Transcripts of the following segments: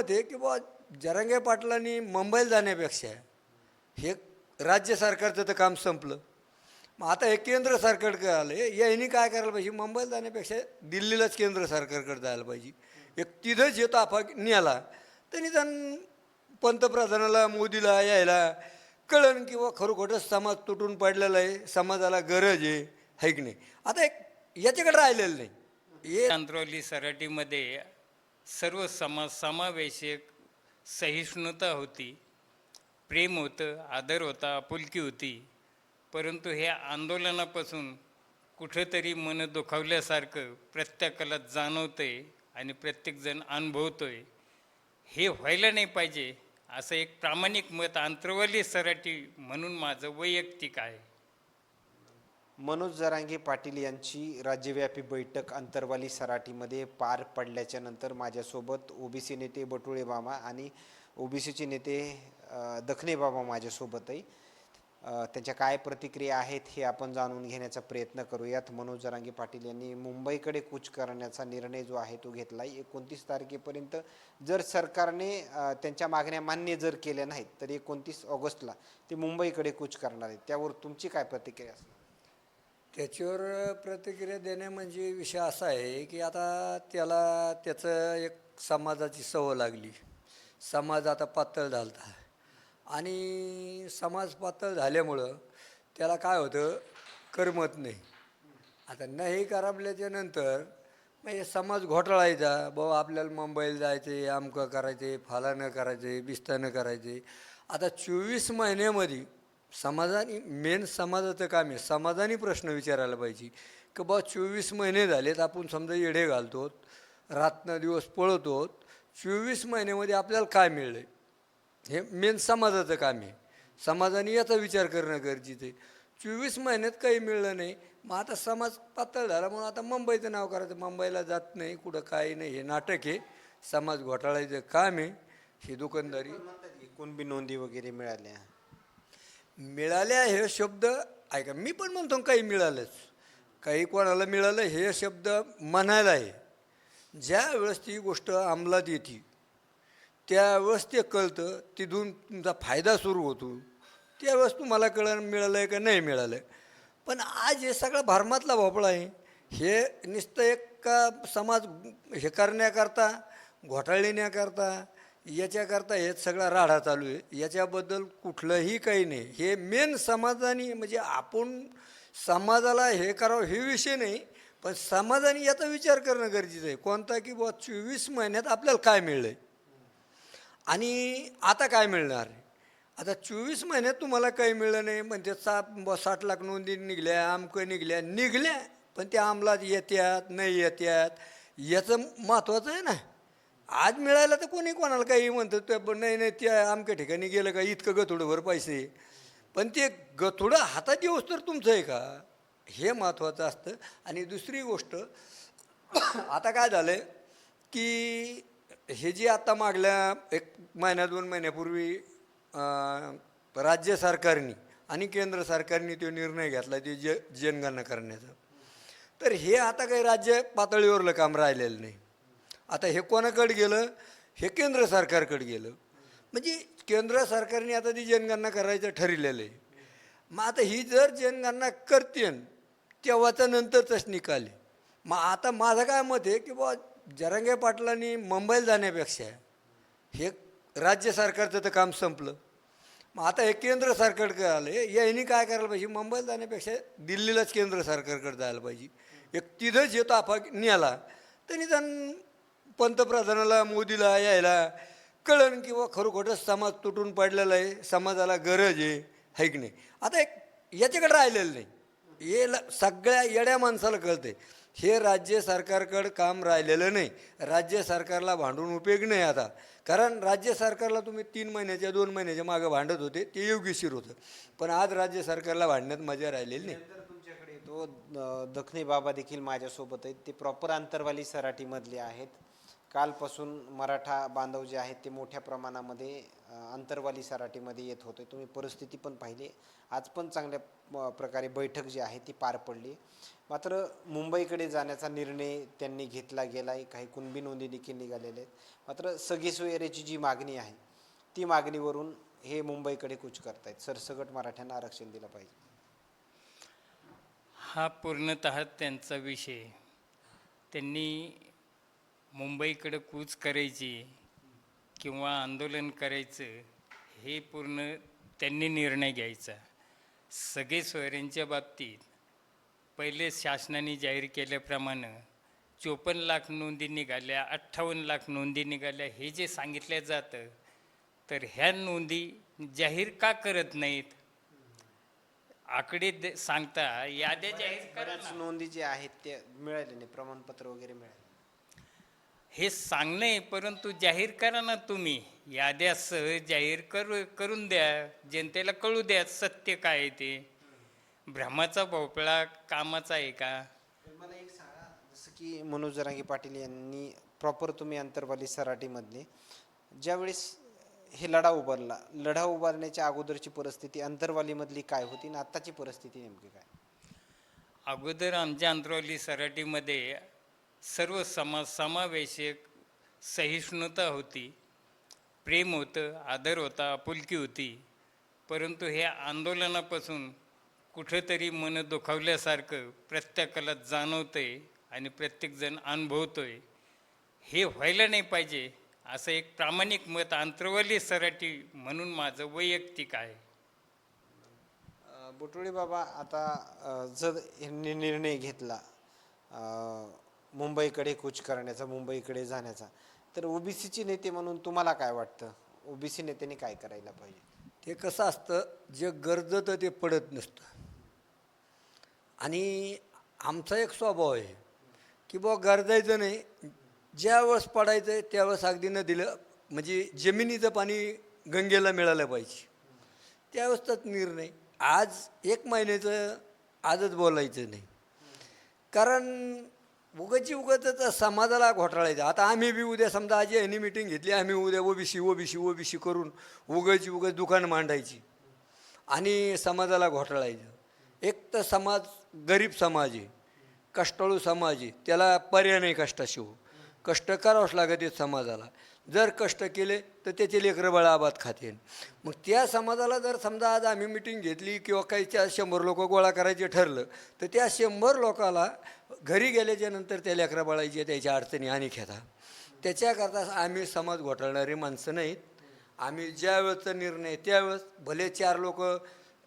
मत आहे की बुवा जरांगे पाटलांनी मुंबईला जाण्यापेक्षा हे राज्य सरकारचं तर काम संपलं. मग आता हे केंद्र सरकारकडे आलं यांनी काय करायला पाहिजे? मुंबईला जाण्यापेक्षा दिल्लीलाच केंद्र सरकारकडे जायला पाहिजे. एक तिथंच येतो आफा नेला तर निदान पंतप्रधानाला मोदीला यायला कळण किंवा खरोखरच समाज तुटून पडलेला आहे समाजाला गरज आहे है की नाही? आता एक याच्याकडे राहिलेलं नाही. हे तांत्रोली सराटीमध्ये सर्व समाज समावेशक सहिष्णुता होती प्रेम होतं आदर होता आपुलकी होती. परंतु हे आंदोलनापासून कुठंतरी मन दुखावल्यासारखं प्रत्येकाला जाणवतं आहे आणि प्रत्येकजण अनुभवतो आहे हे व्हायला नाही पाहिजे असं एक प्रामाणिक मत आंतरवाली सराटी म्हणून माझं वैयक्तिक आहे. मनोज जरांगे पाटील यांची राज्यव्यापी बैठक अंतरवाली सराटीमध्ये पार पडल्याच्या नंतर माझ्यासोबत ओबीसी नेते बटुळे मामा आणि ओबीसीचे नेते दखने बाबा माझ्यासोबतही. त्यांच्या काय प्रतिक्रिया आहेत हे आपण जाणून घेण्याचा प्रयत्न करूयात. मनोज जरांगे पाटील यांनी मुंबईकडे कूच करण्याचा निर्णय जो आहे तो घेतला आहे एकोणतीस तारखेपर्यंत जर सरकारने त्यांच्या मागण्या मान्य जर केल्या नाहीत तर एकोणतीस ऑगस्टला ते मुंबईकडे कूच करणार आहेत. त्यावर तुमची काय प्रतिक्रिया असणार त्याच्यावर प्रतिक्रिया देणे म्हणजे विषय असा आहे की आता त्याला त्याचं एक समाजाची सवय लागली. समाज आता पातळ झालता. आणि समाज पातळ झाल्यामुळं त्याला काय होतं? करमत नाही. आता नाही करमल्याच्या नंतर मग हे समाज घोटाळायचा. बाबा आपल्याला मुंबईला जायचे आमकं करायचे फालानं करायचे बिस्तानं करायचे. आता चोवीस महिन्यामध्ये समाजाने मेन समाजाचं काम आहे. समाजाने प्रश्न विचारायला पाहिजे. की बा चोवीस महिने झालेत आपण समजा येडे घालतो रात्र दिवस पळतो चोवीस महिन्यामध्ये आपल्याला काय मिळलं हे मेन समाजाचं काम आहे. समाजाने याचा विचार करणं गरजेचं आहे. चोवीस महिन्यात काही मिळलं नाही. मग आता समाज पातळ झाला म्हणून आता मुंबईचं नाव करायचं. मुंबईला जात नाही कुठं काय नाही. हे नाटक आहे. समाज घोटाळायचं काम आहे. ही दुकानदारी कुणबी नोंदी वगैरे मिळाल्या. मिळाल्या हे शब्द ऐका मी पण म्हणतो काही मिळालंच. काही कोणाला मिळालं हे शब्द म्हणायला आहे. ज्या वेळेस ती गोष्ट अंमलात येते त्यावेळेस ते कळतं तिथून तुमचा फायदा सुरू होतो. त्यावेळेस तुम्हाला कळण मिळालं आहे का नाही मिळालं पण आज हे सगळा भरमातला भोपळा आहे. हे नुसतं एक का समाज हे करण्याकरता घोटाळण्याकरता याच्याकरता हे सगळा राडा चालू आहे. याच्याबद्दल कुठलंही काही नाही. हे मेन समाजाने म्हणजे आपण समाजाला हे करावं हे विषय नाही पण समाजाने याचा विचार करणं गरजेचं आहे. कोणता की बुवा चोवीस महिन्यात आपल्याला काय मिळलं आहे आणि आता काय मिळणार आता चोवीस महिन्यात तुम्हाला काही मिळलं नाही. म्हणजे सा साठ लाख नोंदी निघल्या आमकं निघल्या निघल्या पण त्या अंमलात येत्यात नाही येत्यात याचं महत्त्वाचं आहे ना. आज मिळायला तर कोणी कोणाला काही म्हणतं ते पण नाही नाही त्या आमच्या ठिकाणी गेलं का इतकं गथोडंभर पैसे. पण ते गथोडं हातात येऊस तर तुमचं आहे का? हे महत्त्वाचं असतं. आणि दुसरी गोष्ट आता काय झालं आहे की हे जे आता मागल्या एक महिन्या दोन महिन्यापूर्वी राज्य सरकारने आणि केंद्र सरकारने तो निर्णय घेतला ते ज जनगणना करण्याचा. तर हे आता काही राज्य पातळीवरलं काम राहिलेलं नाही. आता हे कोणाकडे गेलं? हे केंद्र सरकारकडे गेलं. म्हणजे केंद्र सरकारने आता ती जनगणना करायचं ठरलेलं आहे. मग आता ही जर जनगणना करतेन तेव्हाचा नंतरचाच निकाल आहे. मग आता माझं काय मत आहे की बुवा जरांगे पाटलांनी मुंबईला जाण्यापेक्षा हे राज्य सरकारचं तर काम संपलं. मग आता हे केंद्र सरकारकडे आलं यांनी काय करायला पाहिजे? मुंबईला जाण्यापेक्षा दिल्लीलाच केंद्र सरकारकडे जायला पाहिजे. एक तिथंच येतो आफा नेला तर निदान पंतप्रधानाला मोदीला यायला कळण किंवा खरोखरच समाज तुटून पडलेला आहे. समाजाला गरज आहे. है की नाही? आता एक याच्याकडे राहिलेलं नाही. हे सगळ्या येड्या माणसाला कळते हे राज्य सरकारकडं काम राहिलेलं नाही. राज्य सरकारला भांडून उपयोग नाही आता. कारण राज्य सरकारला तुम्ही तीन महिन्याच्या दोन महिन्याच्या मागं भांडत होते. ते योग्यशीर होतं. पण आज राज्य सरकारला भांडण्यात मजा राहिलेली नाही. तुमच्याकडे तो दखने बाबा देखील माझ्यासोबत आहेत. ते प्रॉपर आंतरवाली सराटीमधले आहेत. कालपासून मराठा बांधव जे आहेत ते मोठ्या प्रमाणामध्ये अंतरवाली सराटीमध्ये येत होते. तुम्ही परिस्थिती पण पाहिली. आज पण चांगल्या प्रकारे बैठक जी आहे ती पार पडली. मात्र मुंबईकडे जाण्याचा निर्णय त्यांनी घेतला गेला आहे काही कुणबी नोंदी देखील निघालेल्या आहेत. मात्र सगळी सोयरेची जी मागणी आहे ती मागणीवरून हे मुंबईकडे कूच करतायत. सरसगट मराठ्यांना आरक्षण दिलं पाहिजे. हा पूर्णत त्यांचा विषय. त्यांनी मुंबईकडं कूच करायची किंवा आंदोलन करायचं हे पूर्ण त्यांनी निर्णय घ्यायचा. सगळे सोयऱ्यांच्या बाबतीत पहिले शासनाने जाहीर केल्याप्रमाणे चोपन्न लाख नोंदी निघाल्या अठ्ठावन्न लाख नोंदी निघाल्या हे जे सांगितलं जातं तर ह्या नोंदी जाहीर का करत नाहीत? आकडे सांगता याद्या जाहीर नोंदी जे आहेत त्या मिळाले नाही प्रमाणपत्र वगैरे मिळाले हे सांगणं परंतु जाहीर करा ना तुम्ही. याद्यासह जाहीर करू करून द्या. जनतेला कळू द्या सत्य काय आहे ते. भ्रमाचा भोपळा कामाचा आहे का? मला एक सांगा जसं की मनोज जरांगे पाटील यांनी प्रॉपर तुम्ही अंतरवाली सराटीमधले ज्यावेळेस हे लढा उभारला लढा उभारण्याच्या अगोदरची परिस्थिती अंतरवालीमधली काय होती आणि आत्ताची परिस्थिती नेमकी काय? अगोदर आमच्या अंतरावली सराटीमध्ये सर्व समा समावेशक सहिष्णुता होती प्रेम होतं आदर होता आपुलकी होती. परंतु हे आंदोलनापासून कुठंतरी मन दुखावल्यासारखं प्रत्येकाला जाणवतं आहे आणि प्रत्येकजण अनुभवतो आहे हे व्हायला नाही पाहिजे असं एक प्रामाणिक मत आंतरवाली सराटी म्हणून माझं वैयक्तिक आहे. अं, बुटोळे बाबा आता जर यांनी निर्णय घेतला मुंबईकडे कूच करण्याचा मुंबईकडे जाण्याचा. तर ओबीसीचे नेते म्हणून तुम्हाला काय वाटतं? ओबीसी नेत्यांनी काय करायला पाहिजे? ते कसं असतं जे गरजतं ते पडत नसतं. आणि आमचा एक स्वभाव आहे की बुवा गरजायचं नाही. ज्या वेळेस पडायचं आहे त्यावेळेस अगदी न दिलं म्हणजे जमिनीचं पाणी गंगेला मिळालं पाहिजे. त्यावेळेसचाच निर्णय. आज एक महिन्याचं आजच बोलायचं नाही. कारण उगाची उगतच समाजाला घोटाळायचं. आता आम्ही बी उद्या समजा आजी यांनी मिटिंग घेतली आम्ही उद्या ओबीसी ओबीसी ओबीसी करून उगाची उगाच दुकान मांडायची. आणि समाजाला घोटाळायचं. एक तर समाज गरीब समाज आहे कष्टाळू समाज आहे त्याला पर्याय नाही कष्टाशिव कष्ट करावंच लागत आहेत समाजाला. जर कष्ट केले तर त्याचे लेकरं बळाबाद खाते. खातील मग त्या समाजाला जर समजा आज आम्ही मिटिंग घेतली किंवा काही त्या शंभर लोक गोळा करायचे ठरलं तर त्या शंभर लोकाला घरी गेल्याच्यानंतर त्या लेकरा बाळाची त्याच्या अडचणी आणि घेता त्याच्याकरता आम्ही समाज घोटाळणारी माणसं नाहीत. आम्ही ज्यावेळेचा निर्णय त्यावेळेस भले चार लोक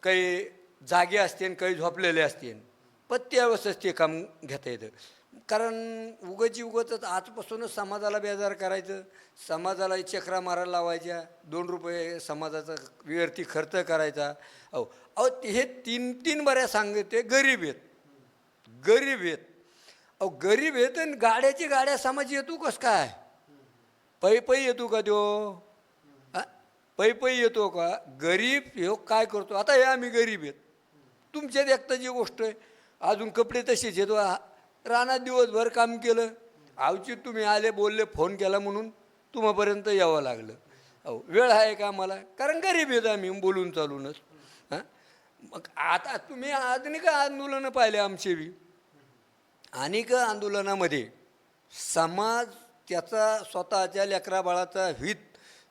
काही जागे असतील काही झोपलेले असतील पण त्यावेळेसच ते काम घेता येतं. कारण उगाची उगतच आजपासूनच समाजाला बेजार करायचं. समाजाला चक्रा मारायला लावायच्या. दोन रुपये समाजाचा व्यर्थी खर्च करायचा. अहो अहो ते- हे तीन तीन बऱ्या सांगते गरीब आहेत. गरीब आहेत. अहो गरीब आहे आणि गाड्याची गाड्या समाज येतो कस काय? पै पै येतो का त्यो? हा? पै पै येतो का? गरीब ह्यो काय करतो? आता हे आम्ही गरीब आहेत. तुमच्यात एकताची गोष्ट आहे अजून कपडे तसेच येतो रानात दिवसभर काम केलं. आवचित तुम्ही आले बोलले फोन केला म्हणून तुम्हापर्यंत यावं लागलं. अहो वेळ आहे का आम्हाला? कारण गरीब आहेत आम्ही बोलून चालूनच. हां? मग आता तुम्ही आज नाही का आंदोलनं पाहिले आमचे बी. अनेक आंदोलनामध्ये समाज त्याचा स्वतःच्या लेकराबाळाचा हित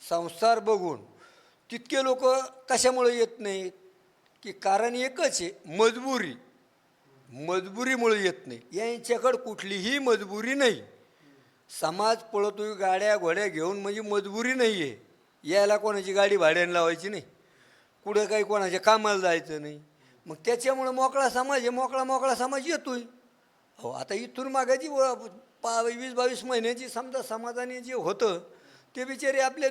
संसार बघून तितके लोक कशामुळे येत नाहीत? की कारण एकच आहे मजबुरी. मजबुरीमुळे येत नाही. यांच्याकडं कुठलीही मजबुरी नाही. समाज पळतोय गाड्या घोड्या घेऊन म्हणजे मजबुरी नाही आहे यायला कोणाची गाडी भाड्याने लावायची नाही. कुठं काही कोणाच्या कामाला जायचं नाही. मग त्याच्यामुळं मोकळा समाज आहे. मोकळा मोकळा समाज येतोय. हो आता इथून मागायची व पा वीस बावीस महिन्याची समजा समाजाने जे होतं ते बिचारे आपले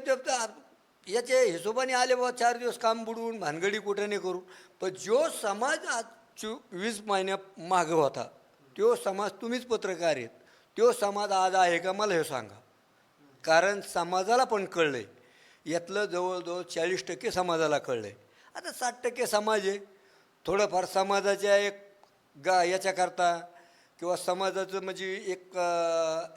याच्या हिशोबाने आले बाबा चार दिवस काम बुडवून भानगडी कुठं नाही करू. पण जो समाज आज चो वीस महिन्या मागं होता तो समाज तुम्हीच पत्रकार आहेत. तो समाज आज आहे का मला हे सांगा. कारण समाजाला पण कळलं आहे यातलं जवळजवळ चाळीस टक्के समाजाला कळलं आहे आता साठ टक्के समाज आहे. थोडंफार समाजाच्या एक गा याच्याकरता किंवा समाजाचं म्हणजे एक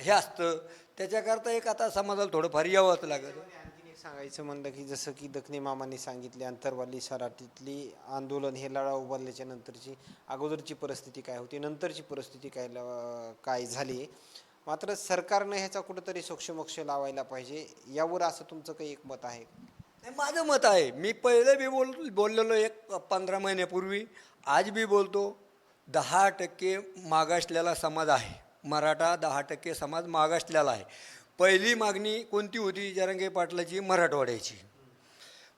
हे असतं. त्याच्याकरता एक आता समाजाला थोडंफार यावंच लागतं. आणखीन एक सांगायचं म्हणलं की जसं की दखनी मामांनी सांगितले अंतरवाली सराटीतली आंदोलन हे लढा उभारल्याच्या नंतरची अगोदरची परिस्थिती काय होती नंतरची परिस्थिती काय काय झाली? मात्र सरकारनं ह्याचा कुठंतरी सोक्षमोक्ष लावायला पाहिजे यावर असं तुमचं काही एक मत आहे? नाही माझं मत आहे. मी पहिले बी बोल बोललेलो एक पंधरा महिन्यापूर्वी आज बी बोलतो. दहा टक्के मागासलेला समाज आहे. मराठा दहा टक्के समाज मागासलेला आहे. पहिली मागणी कोणती होती जरंगे पाटलाची? मराठवाड्याची.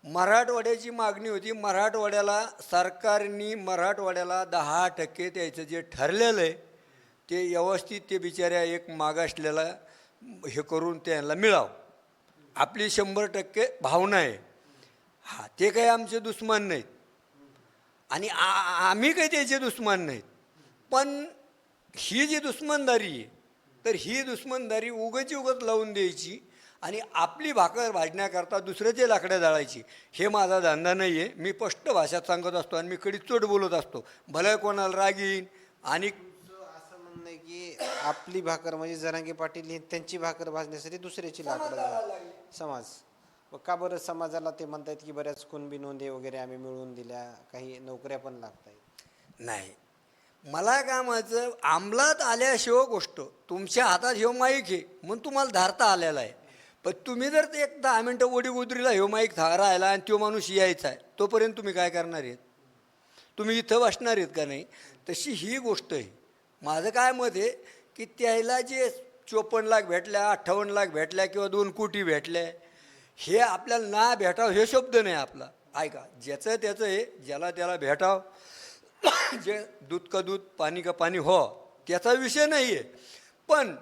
मराठवाड्याची मागणी होती मराठवाड्याला सरकारने मराठवाड्याला दहा टक्के त्याचं जे ठरलेलं आहे ते व्यवस्थित ते बिचाऱ्या एक मागासलेला हे करून त्यांना मिळावं. आपली शंभर टक्के भावना आहे. हा ते काही आमचे दुश्मन नाहीत. आणि आ- आम्ही काही त्याचे दुश्मन नाहीत. पण ही जी दुश्मनदारी आहे तर ही दुश्मनदारी उगची उगत लावून द्यायची आणि आपली भाकर भाजण्याकरता दुसऱ्याचे लाकडं जाळायची. हे माझा धंदा नाही आहे मी स्पष्ट भाषेत सांगत असतो आणि मी कधी चोट बोलत असतो. भले कोणाला राग येईन आणि असं म्हणणं आहे की आपली भाकर म्हणजे जरांगे पाटील हे त्यांची भाकर भाजण्यासाठी दुसऱ्याची लाकडं. समाज. का बरं समाजाला ते म्हणतायत की बऱ्याच कुणबी नोंदी वगैरे आम्ही मिळवून दिल्या काही नोकऱ्या पण लागत आहेत नाही. मला काय म्हणायचं अंमलात आल्याशिवाय गोष्ट तुमच्या हातात ह्यो माईक आहे म्हणून तुम्हाला धारता आलेला आहे. पण तुम्ही जर ते एक दहा मिनटं ओढी उदरीला ह्यो माईक था राहिला आणि तो माणूस यायचा आहे तोपर्यंत तुम्ही काय करणार आहेत? तुम्ही इथं बसणार आहेत का नाही? तशी ही गोष्ट आहे. माझं काय मत आहे की त्याला जे चोपन्न लाख भेटल्या अठ्ठावन्न लाख भेटल्या किंवा दोन कोटी भेटल्या हे आपल्याला ना भेटावं हे शब्द नाही आपला. ऐका ज्याचं त्याचं आहे ज्याला त्याला भेटाव जे दूध का दूध पाणी का पाणी हो त्याचा विषय नाही आहे. पण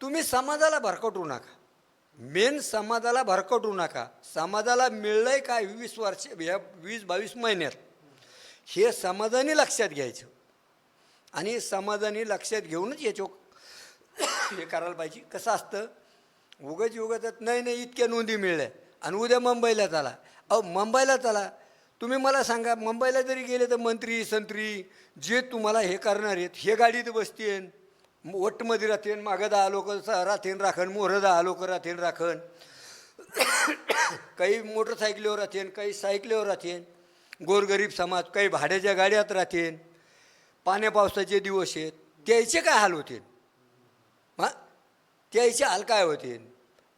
तुम्ही समाजाला भरकटू नका. मेन समाजाला भरकटू नका. समाजाला मिळलं आहे काय वीस वर्ष ह्या वीस बावीस महिन्यात? हे समाजाने लक्षात घ्यायचं. आणि समाजाने लक्षात घेऊनच याचो हे करायला पाहिजे. कसं असतं? उगाच उगाचत नाही नाही इतक्या नोंदी मिळल्या. आणि उद्या मुंबईला चला अहो मुंबईला चला तुम्ही मला सांगा मुंबईला जरी गेले तर मंत्री संत्री जे तुम्हाला हे करणार आहेत हे गाडीत बसतेन. वटमध्ये राहतेन मागं दहा लोक राहतेन राखण मोहरं दहा लोक राहतेन राखण. काही मोटरसायकलीवर राहतेन काही सायकलीवर राहतेन. गोरगरीब समाज काही भाड्याच्या गाड्यात राहतेन. पाण्या पावसाचे दिवस आहेत. त्याचे काय हाल होतील? हां? त्याचे हाल काय होतील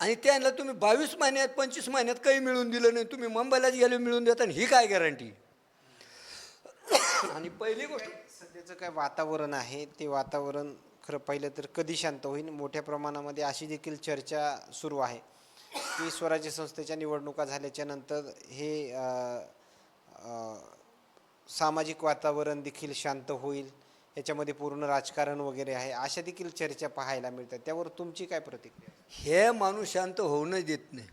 आणि त्यांना तुम्ही बावीस महिन्यात पंचवीस महिन्यात काही मिळून दिलं नाही. तुम्ही मुंबईलाच गेले मिळून देता आणि ही काय गॅरंटी आणि पहिली गोष्ट सध्याचं काय वातावरण आहे? ते वातावरण खरं पाहिलं तर कधी शांत होईल? मोठ्या प्रमाणामध्ये अशी देखील चर्चा सुरू आहे. की स्वराज्य संस्थेच्या निवडणुका झाल्याच्यानंतर हे सामाजिक वातावरण देखील शांत होईल. याच्यामध्ये पूर्ण राजकारण वगैरे आहे अशा देखील चर्चा पाहायला मिळतात. त्यावर तुमची काय प्रतिक्रिया? हे माणूस शांत होऊनच देत नाही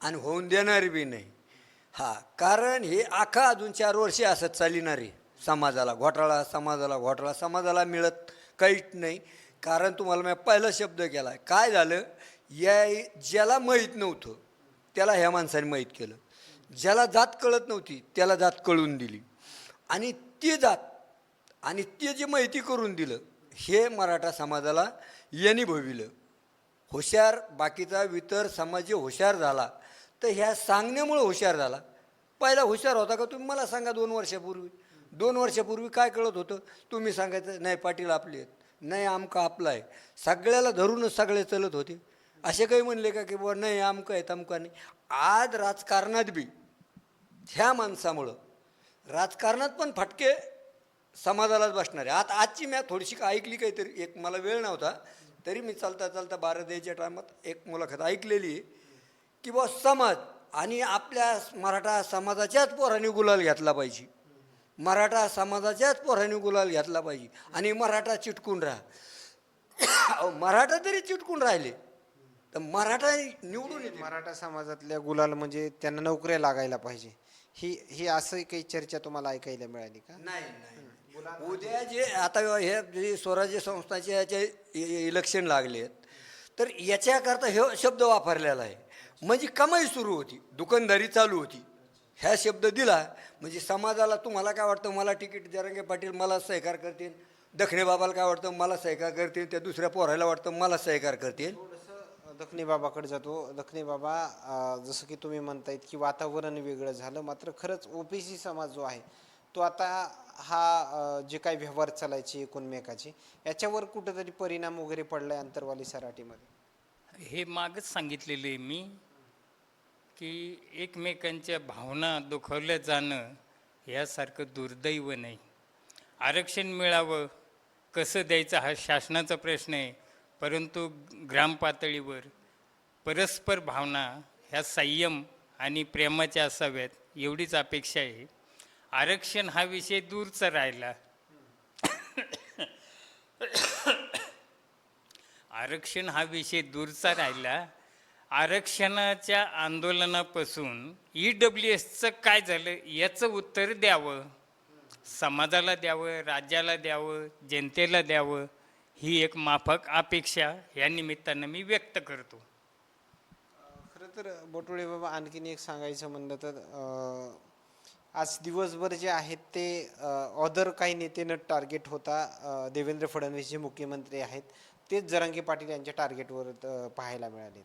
आणि होऊन देणार बी नाही. हा कारण हे आखा अजून चार वर्षे असत चालणारी समाजाला. घोटाळा समाजाला घोटाळा समाजाला मिळत काहीच नाही. कारण तुम्हाला मी पहिला शब्द केला काय झालं? या ज्याला माहीत नव्हतं त्याला ह्या माणसाने माहीत केलं. ज्याला जात कळत नव्हती त्याला जात कळून दिली. आणि ती जात आणि ते जे माहिती करून दिलं हे मराठा समाजाला यांनी भविलं. हुशार बाकीचा इतर समाज जे हुशार झाला तर ह्या सांगण्यामुळं हुशार झाला. पहिला हुशार होता का तुम्ही? मला सांगा दोन वर्षापूर्वी. दोन वर्षापूर्वी काय कळत होतं? तुम्ही सांगायचं नाही पाटील आपले आहेत. नाही आमका आपला आहे. सगळ्याला धरूनच सगळे चलत होते. असे काही म्हणले का की बुवा नाही आमकं आहे तमका नाही. आज राजकारणात बी ह्या माणसामुळं राजकारणात पण फटके समाजालाच बसणार आहे. आता आजची मी थोडीशी का ऐकली काहीतरी? एक मला वेळ नव्हता. तरी मी चालता चालता बारा द्यायच्या टायमात एक मुलाखत ऐकलेली. की बा समाज आणि आपल्या मराठा समाजाच्याच पोरांनी गुलाल घेतला पाहिजे. मराठा समाजाच्याच पोरांनी गुलाल घेतला पाहिजे. आणि मराठा चिटकून राहा. मराठा तरी चिटकून राहिले. तर मराठा निवडून येते मराठा समाजातल्या गुलाल म्हणजे त्यांना नोकऱ्या लागायला पाहिजे. ही ही असं काही चर्चा तुम्हाला ऐकायला मिळाली का? नाही नाही. उद्या जे आता हे जे स्वराज्य संस्थाचे याचे इलेक्शन लागले आहेत तर याच्याकरता हे शब्द वापरलेला आहे. म्हणजे कमाई सुरू होती दुकानदारी चालू होती. ह्या शब्द दिला म्हणजे समाजाला तुम्हाला काय वाटतं मला तिकीट जरंगे पाटील मला सहकार करतील? दक्षिणे बाबाला काय वाटतं मला सहकार करतील? त्या दुसऱ्या पोराला वाटतं मला सहकार करतील? दखनी बाबाकडे जातो. दखनी बाबा जसं की तुम्ही म्हणतायत की वातावरण वेगळं झालं मात्र खरंच ओबीसी समाज जो आहे तो आता हा जे काही व्यवहार चालायचे एकूणमेकाचे याच्यावर कुठंतरी परिणाम वगैरे पडला आहे अंतरवाली सराटीमध्ये? हे मागच सांगितलेलं आहे मी की एकमेकांच्या भावना दुखवल्या जाणं यासारखं दुर्दैव नाही. आरक्षण मिळावं कसं द्यायचं हा शासनाचा प्रश्न आहे परंतु ग्रामपातळीवर परस्पर भावना ह्या संयम आणि प्रेमाच्या असाव्यात एवढीच अपेक्षा आहे. आरक्षण हा विषय दूरचा राहिला. आरक्षण हा विषय दूरचा राहिला. आरक्षणाच्या आंदोलनापासून ई डब्ल्यू एसचं काय झालं याचं उत्तर द्यावं. समाजाला द्यावं राज्याला द्यावं जनतेला द्यावं ही एक माफक अपेक्षा या निमित्तानं मी व्यक्त करतो. खरं तर बोटोळे बाबा आणखीन एक सांगायचं म्हणलं तर आज दिवसभर जे आहेत ते ऑदर काही नेतेनं टार्गेट होता देवेंद्र फडणवीस जे मुख्यमंत्री आहेत तेच जरांगे पाटील यांच्या टार्गेटवर पाहायला मिळाले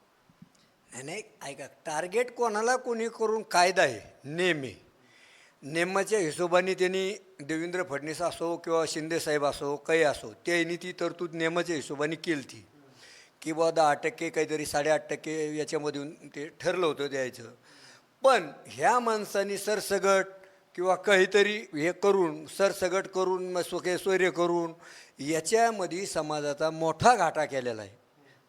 नाही नाही ऐका टार्गेट कोणाला कोणी करून कायदा आहे? नेहमी. नेमाच्या हिशोबाने त्यांनी देवेंद्र फडणवीस असो किंवा शिंदेसाहेब असो काही असो त्यांनी ती तरतूद नेमाच्या हिशोबाने केली ती की बुवा दहा टक्के काहीतरी साडेआठ टक्के याच्यामधून ते ठरलं होतं द्यायचं. पण ह्या माणसांनी सरसगट किंवा काहीतरी हे करून सरसगट करून मग सोके सोयरे करून याच्यामध्ये समाजाचा मोठा घाटा केलेला आहे.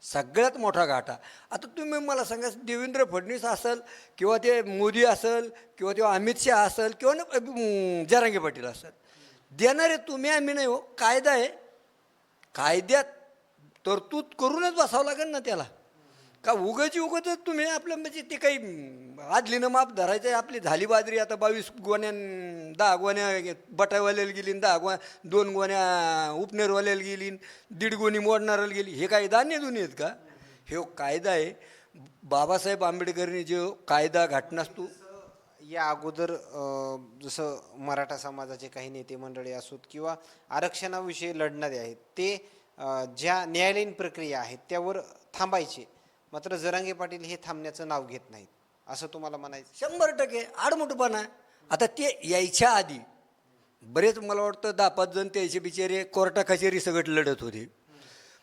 सगळ्यात मोठा घाटा. आता तुम्ही मला सांगा देवेंद्र फडणवीस असेल किंवा ते मोदी असेल किंवा ते अमित शहा असेल किंवा जरांगे पाटील असेल. देणारे तुम्ही आम्ही नाही हो कायदा आहे. कायद्यात तरतूद करूनच बसावं लागेल ना त्याला. का उगाची उगत तुम्ही आपलं म्हणजे ते काही आदलीनं माप धरायचं आहे आपली झाली बाजरी आता बावीस गोण्या दहा गोण्या बटावाल्याला गेली दहा गोण्या दोन गोण्या उपनेरवाल्याला गेली दीड गोणी मोडणाऱ्याला गेली हे कायदा धान्य दुनी आहेत का? हे कायदा आहे. बाबासाहेब आंबेडकरनी जो कायदा घटनास्तू या अगोदर जसं मराठा समाजाचे काही नेते मंडळी असोत किंवा आरक्षणाविषयी लढणारे आहेत ते ज्या न्यायालयीन प्रक्रिया आहेत त्यावर थांबायचे. मात्र जरांगे पाटील हे थांबण्याचं नाव घेत नाहीत असं तुम्हाला म्हणायचं शंभर टक्के आडमुठपणा आता ते यायच्या आधी बरेच मला वाटतं दहा पाच जण त्याचे बिचारे कोर्टा कचेरी सगळं लढत होते.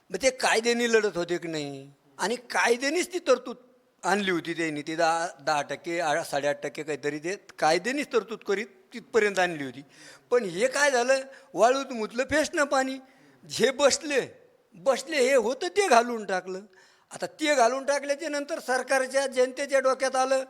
मग ते कायद्याने लढत होते की नाही? आणि कायद्यानेच ती तरतूद आणली होती त्यांनी. ती दहा दहा टक्के साडेआठ टक्के काहीतरी ते कायद्यानेच तरतूद करीत तिथपर्यंत आणली होती. पण हे काय झालं? वाळूत मुतलं फेसणं पाणी. जे बसले बसले हे होतं ते घालून टाकलं. आता ते घालून टाकल्याच्या नंतर सरकारच्या जनतेच्या डोक्यात आलं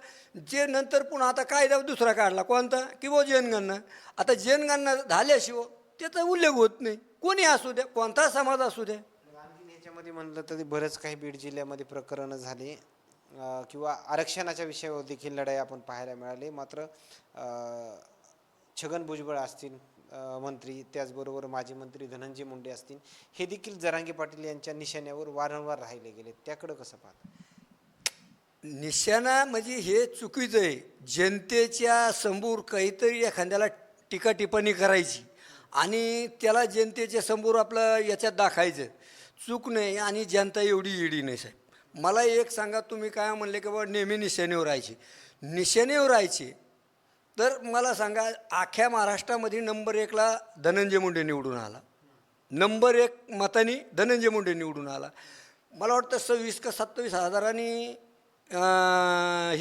जे नंतर पुन्हा आता कायदा दुसरा काढला. कोणता? की बो जनगणना आता जनगणना झाल्याशिवाय त्याचा उल्लेख होत नाही. कोणी असू द्या कोणता समाज असू द्या. याच्यामध्ये म्हटलं म्हणलं तरी बरंच काही बीड जिल्ह्यामध्ये प्रकरणं झाली. किंवा आरक्षणाच्या विषयावर देखील लढाई आपण पाहायला मिळाली. मात्र छगन भुजबळ असतील मंत्री त्याचबरोबर माजी मंत्री धनंजय मुंडे असतील हे देखील जरांगे पाटील यांच्या निशाण्यावर वारंवार राहिले गेले त्याकडं कसं पाहत? निशाणा म्हणजे हे चुकीचं आहे. जनतेच्या समोर काहीतरी एखाद्याला टीका टिप्पणी करायची आणि त्याला जनतेच्या समोर आपलं याच्यात दाखायचं चूक नाही आणि जनता एवढी इडी नाही साहेब. मला एक सांगा तुम्ही काय म्हणले की बाबा नेहमी निशाणेवर राहायचे? निशाणेवर राहायचे तर मला सांगा अख्ख्या महाराष्ट्रामध्ये नंबर एकला धनंजय मुंडे निवडून आला. नंबर एक मतानी धनंजय मुंडे निवडून आला. मला वाटतं सव्वीस का सत्तावीस हजारांनी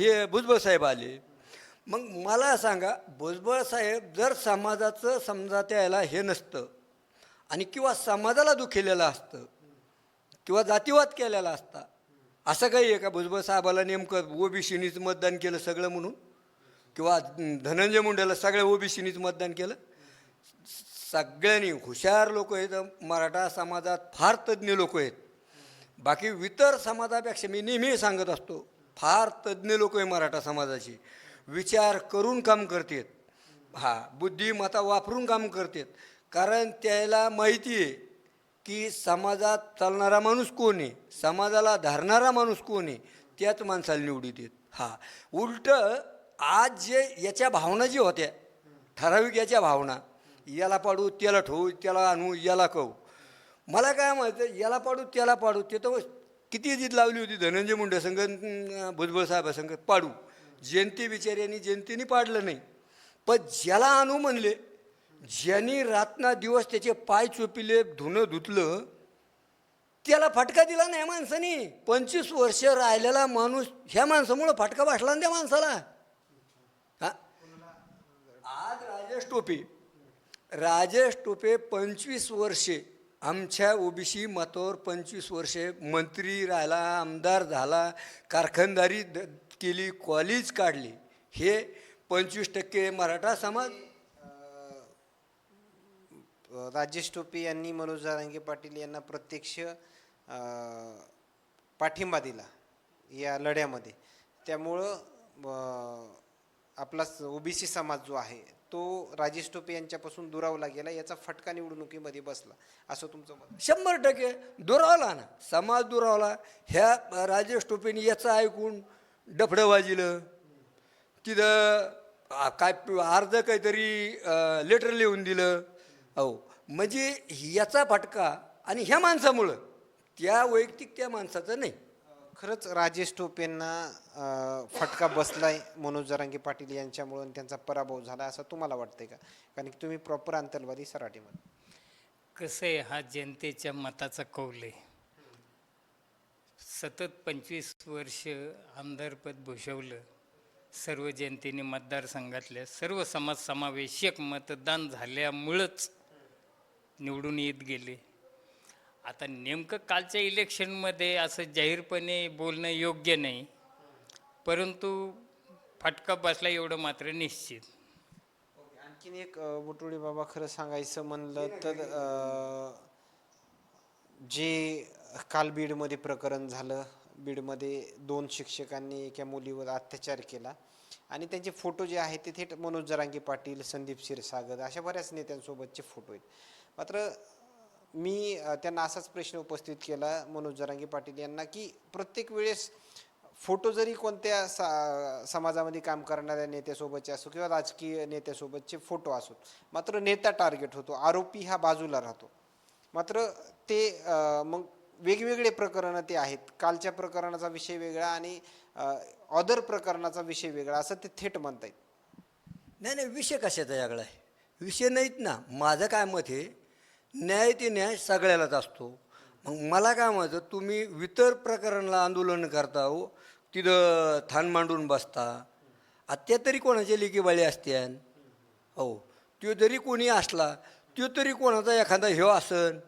हे भुजबळ साहेब आले. मग मला सांगा भुजबळ साहेब जर समाजाचं समजा त्याला हे नसतं आणि किंवा समाजाला दुखेलेलं असतं किंवा जातीवाद केलेला असता असं काही आहे का? भुजबळ साहेबाला नेमकं ओबीसीनीच मतदान केलं सगळं म्हणून? किंवा धनंजय मुंडेला सगळ्या ओबीसीनीच मतदान केलं. सगळ्यांनी हुशार लोक आहेत. मराठा समाजात फार तज्ज्ञ लोक आहेत. बाकी इतर समाजापेक्षा मी नेहमी सांगत असतो फार तज्ज्ञ लोक आहे मराठा समाजाची. विचार करून काम करतात. हा बुद्धिमत्ता वापरून काम करतात. कारण त्याला माहिती आहे की समाजात चालणारा माणूस कोण आहे? समाजाला धरणारा माणूस कोण आहे? त्याच माणसाला निवडीत देत. हा उलटं आज जे याच्या भावना जी होत्या ठराविक याच्या भावना याला पाडू त्याला ठेवू त्याला आणू याला कहू मला काय माहिती याला पाडू त्याला पाडू ते तर किती जिद लावली होती धनंजय मुंडे संघ भुजबळ साहेबासंग पाडू. जयंती बिचाऱ्यांनी जयंतीने पाडलं नाही. पण ज्याला आणू म्हणले ज्यांनी रातना दिवस त्याचे पाय चोपिले धुणं धुतलं त्याला फटका दिला नाही माणसाने. पंचवीस वर्ष राहिलेला माणूस ह्या माणसामुळं फटका बसला ना त्या माणसाला. आज राजेश टोपे. राजेश टोपे पंचवीस वर्षे. आमच्या ओबीसी मतावर पंचवीस वर्षे मंत्री राहिला आमदार झाला कारखानदारी द- केली कॉलेज काढली. हे पंचवीस टक्के मराठा समाज? राजेश टोपे यांनी मनोज जारांगे पाटील यांना प्रत्यक्ष पाठिंबा दिला या लढ्यामध्ये. त्यामुळं आपला ओबीसी समाज जो आहे तो राजेश टोपे यांच्यापासून दुरावला गेला याचा फटका निवडणुकीमध्ये बसला. असं तुमचं मत शंभर टक्के. दुरावला ना. समाज दुरावला. ह्या राजेश टोपेनी याचं ऐकून डफडं वाजिलं. तिथं काय प- अर्ज काहीतरी लेटर लिहून दिलं. अहो म्हणजे याचा फटका आणि ह्या माणसामुळं. त्या वैयक्तिक त्या माणसाचं नाही. खरंच राजेश टोपेंना अ, फटका बसलाय मनोज जरांगे पाटील यांच्यामुळे त्यांचा पराभव झाला असं तुम्हाला वाटतंय का? कारण की तुम्ही प्रॉपर अंतर्वादी सराटीमध्ये कसं आहे हा जनतेच्या मताचा कौल आहे. सतत पंचवीस वर्ष आमदारपद भूषवलं सर्व जनतेने मतदारसंघातल्या सर्व समाज समावेशक मतदान झाल्यामुळंच निवडून येत गेले. आता नेमकं कालच्या इलेक्शनमध्ये असं जाहीरपणे बोलणं योग्य नाही परंतु फटका बसला एवढं मात्र निश्चित. आणखीन एक बुटुळी बाबा खरं सांगायचं म्हणलं तर अ, जे काल बीडमध्ये प्रकरण झालं बीडमध्ये दोन शिक्षकांनी एका मुलीवर अत्याचार केला आणि त्यांचे फोटो जे आहेत ते थेट मनोज जरांगे पाटील संदीप क्षीरसागर अशा बऱ्याच नेत्यांसोबतचे फोटो आहेत. मात्र मी त्यांना असाच प्रश्न उपस्थित केला मनोज जरांगी पाटील यांना की प्रत्येक वेळेस फोटो जरी कोणत्या सा समाजामध्ये काम करणाऱ्या नेत्यासोबतचे असो किंवा राजकीय नेत्यासोबतचे फोटो असोत मात्र नेता टार्गेट होतो आरोपी हा बाजूला राहतो. मात्र ते मग वेगवेगळे प्रकरणं ते आहेत. कालच्या प्रकरणाचा विषय वेगळा आणि ऑदर प्रकरणाचा विषय वेगळा असं ते थेट म्हणता येईल नाही नाही विषय कशाचा यागळा आहे? विषय नाहीत ना. माझं काय मत आहे न्याय ते न्याय सगळ्यालाच असतो. मग मला काय म्हणतं तुम्ही इतर प्रकरणाला आंदोलन करता हो तिथं थान मांडून बसता. आत्या त्या तरी कोणाच्या लेकीबाळी असत्यान? हो. तो जरी कोणी असला तो तरी कोणाचा एखादा ह्यो असन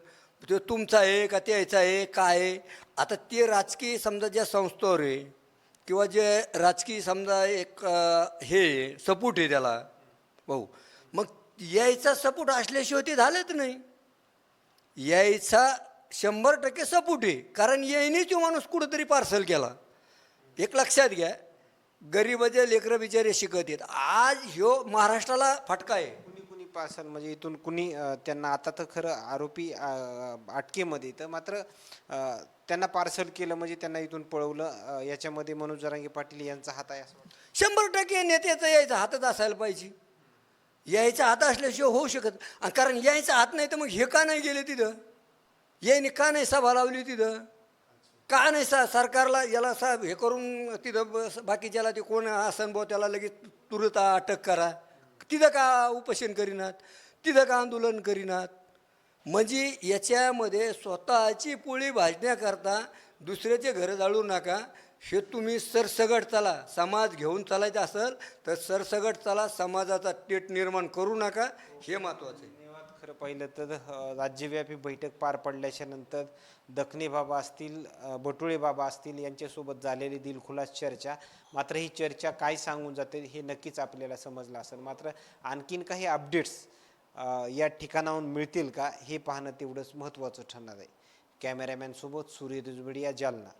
तो तुमचा आहे का त्याचा आहे काय आहे? आता ते राजकीय समजा ज्या संस्थावर आहे किंवा जे राजकीय समजा एक हे आहे, सपोर्ट आहे त्याला. भाऊ मग यायचा सपोर्ट असल्याशिवाय ते झालंच नाही. यायचा शंभर टक्के सपोर्ट आहे. कारण यायने तो माणूस कुठंतरी पार्सल केला. एक लक्षात घ्या गरीबाचे लेकरं बिचारे शिकत आहेत. आज ह्यो महाराष्ट्राला फटका आहे. कुणी कुणी पार्सल म्हणजे इथून कुणी त्यांना आता तर खरं आरोपी अटकेमध्ये तर मात्र त्यांना पार्सल केलं म्हणजे त्यांना इथून पळवलं. याच्यामध्ये मनोज जरांगे पाटील यांचा हात आहे असं. शंभर टक्के नेत्याचा यायचा हातच असायला पाहिजे. यायचा हात असल्याशिवाय होऊ शकत आणि कारण यायचा हात नाही तर मग हे का नाही गेले तिथं? यायने का नाही सभा लावली तिथं? का नाही सा सरकारला याला सा हे करून तिथं बस बाकीच्याला ते कोण आसन बुवा त्याला लगेच तुरंत अटक करा. तिथं का उपोषण करीनात? तिथं का आंदोलन करीनात? म्हणजे याच्यामध्ये स्वतःची पोळी भाजण्याकरता दुसऱ्याचे घरं जाळू नका. हे तुम्ही सरसगट चला समाज घेऊन चालायचं असेल तर सरसगट चला समाजाचा टेट निर्माण करू नका हे महत्त्वाचं आहे. धन्यवाद. खरं पाहिलं तर राज्यव्यापी बैठक पार पडल्याच्या नंतर दखने बाबा असतील बटुळे बाबा असतील यांच्यासोबत झालेली दिलखुलास चर्चा. मात्र ही चर्चा काय सांगून जाते हे नक्कीच आपल्याला समजलं असेल. मात्र आणखीन काही अपडेट्स या ठिकाणाहून मिळतील का हे पाहणं तेवढंच महत्त्वाचं ठरणार आहे. कॅमेरामॅनसोबत सूर्य दुजबडिया जालना.